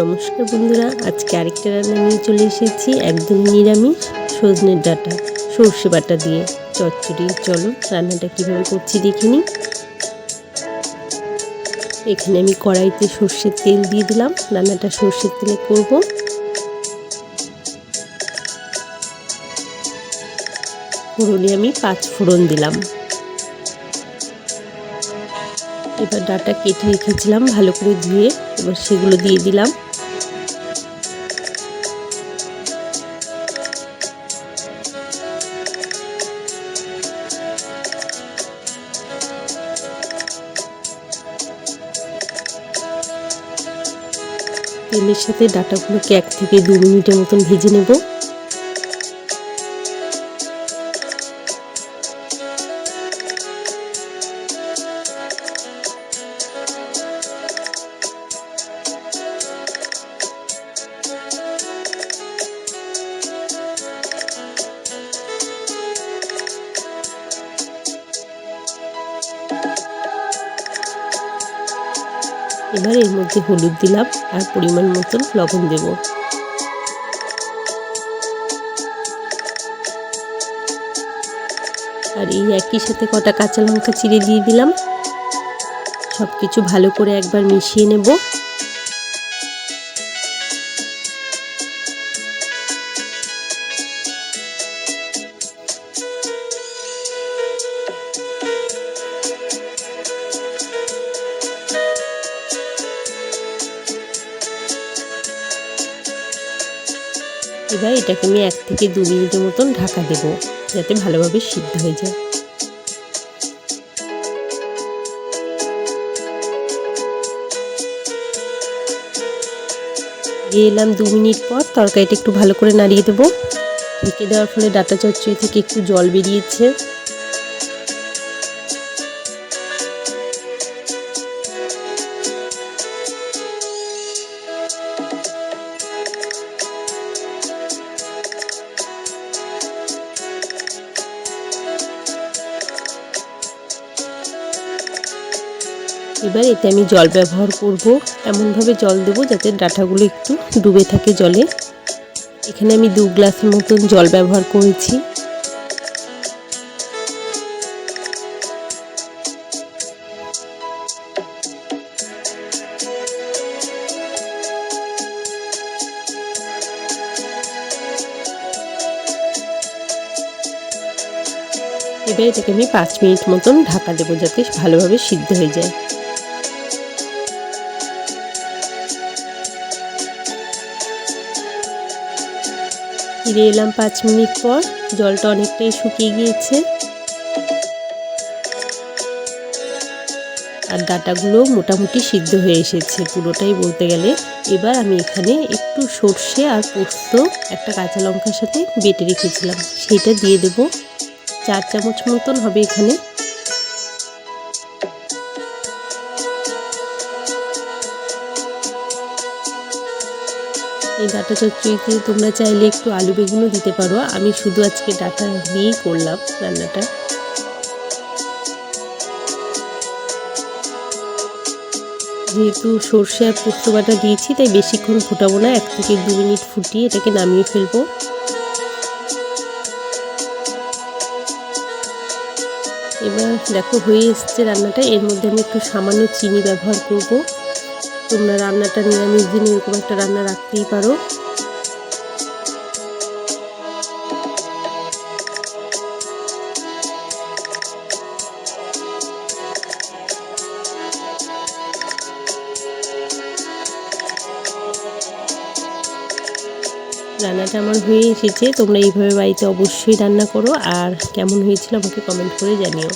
নমস্কার বন্ধুরা, আজকে আরেকটা রান্না নিয়ে চলে এসেছি, একদম নিরামিষ সজনের ডাঁটা, সর্ষে বাটা দিয়ে। চচ্চড়ি, চলো রান্নাটা কীভাবে করছি দেখে দেখিনি এখানে আমি কড়াইতে সর্ষের তেল দিয়ে দিলাম, রান্নাটা সর্ষের তেলে করব। ফোড়নে আমি পাঁচ ফোড়ন দিলাম। এবার ডাটা কেটে রেখেছিলাম ভালো করে ধুয়ে, এবার সেগুলো দিয়ে দিলাম। তেলের সাথে ডাটাগুলোকে এক থেকে দু মিনিটের মতন ভেজে নেব। এবার এর মধ্যে হলুদ দিলাম আর পরিমাণ মতন লবণ দেব। আর এই একই সাথে কটা কাঁচা লঙ্কা চিড়ে দিয়ে দিলাম। সব কিছু ভালো করে একবার মিশিয়ে নেব। এবার এটাকে আমি এক থেকে দু মিনিটের মতন ঢাকা দেব, যাতে ভালোভাবে সিদ্ধ হয়ে যায়। এলাম দু মিনিট পর তরকারিটা একটু ভালো করে নাড়িয়ে দেবো। ঢেকে দেওয়ার ফলে ডাটা চচ্চড়ি থেকে একটু জল বেরিয়েছে। এবার এতে আমি জল ব্যবহার করব। এমনভাবে জল দেবো যাতে ডাঁটাগুলো একটু ডুবে থাকে জলে। এখানে আমি দু গ্লাসের মতন জল ব্যবহার করেছি। এবার এটাকে আমি পাঁচ মিনিট মতন ঢাকা দেবো যাতে ভালোভাবে সিদ্ধ হয়ে যায়। ফিরে এলাম পাঁচ মিনিট পর। জলটা অনেকটাই শুকিয়ে গিয়েছে। আর ডাটাগুলো মোটামুটি সিদ্ধ হয়ে এসেছে, পুরোটাই বলতে গেলে। এবার আমি এখানে একটু সর্ষে আর পোস্ত, একটা কাঁচা লঙ্কার সাথে বেটে রেখেছিলাম। সেটা দিয়ে দেব। চার চামচ মতন হবে এখানে। এই ডাটা চচ্চড়িতে তোমরা চাইলে একটু আলু বেগুনও দিতে পারো। আমি শুধু আজকে ডাটা দিয়েই করলাম রান্নাটা। যেহেতু সর্ষে আর পোস্ত বাটা দিয়েছি, তাই বেশিক্ষণ ফুটাবো না। এক থেকে দু মিনিট ফুটিয়ে এটাকে নামিয়ে ফেলব। এবার দেখো হয়ে এসছে রান্নাটা। এর মধ্যে আমি একটু সামান্য চিনি ব্যবহার করব। তোমরা রান্নাটা নিরামিষ দিন এরকম একটা রান্না রাখতেই পারো। রান্নাটা আমার হয়ে এসেছে, তোমরা এইভাবে বাড়িতে অবশ্যই রান্না করো, আর কেমন হয়েছিল আমাকে কমেন্ট করে জানিও।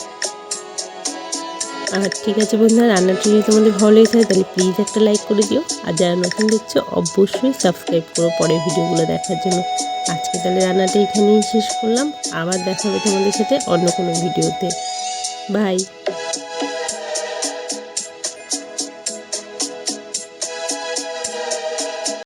আর ঠিক আছে বন্ধুরা, রান্নাটি যদি তোমাদের ভালো লেগে থাকে তাহলে প্লিজ একটা লাইক করে দিও। আর যারা নতুন দেখছ, অবশ্যই সাবস্ক্রাইব করো পরের ভিডিওগুলো দেখার জন্য। আজকে তাহলে রান্নাটা এখানেই শেষ করলাম। আবার দেখা হবে তোমাদের সাথে অন্য কোনো ভিডিওতে। বাই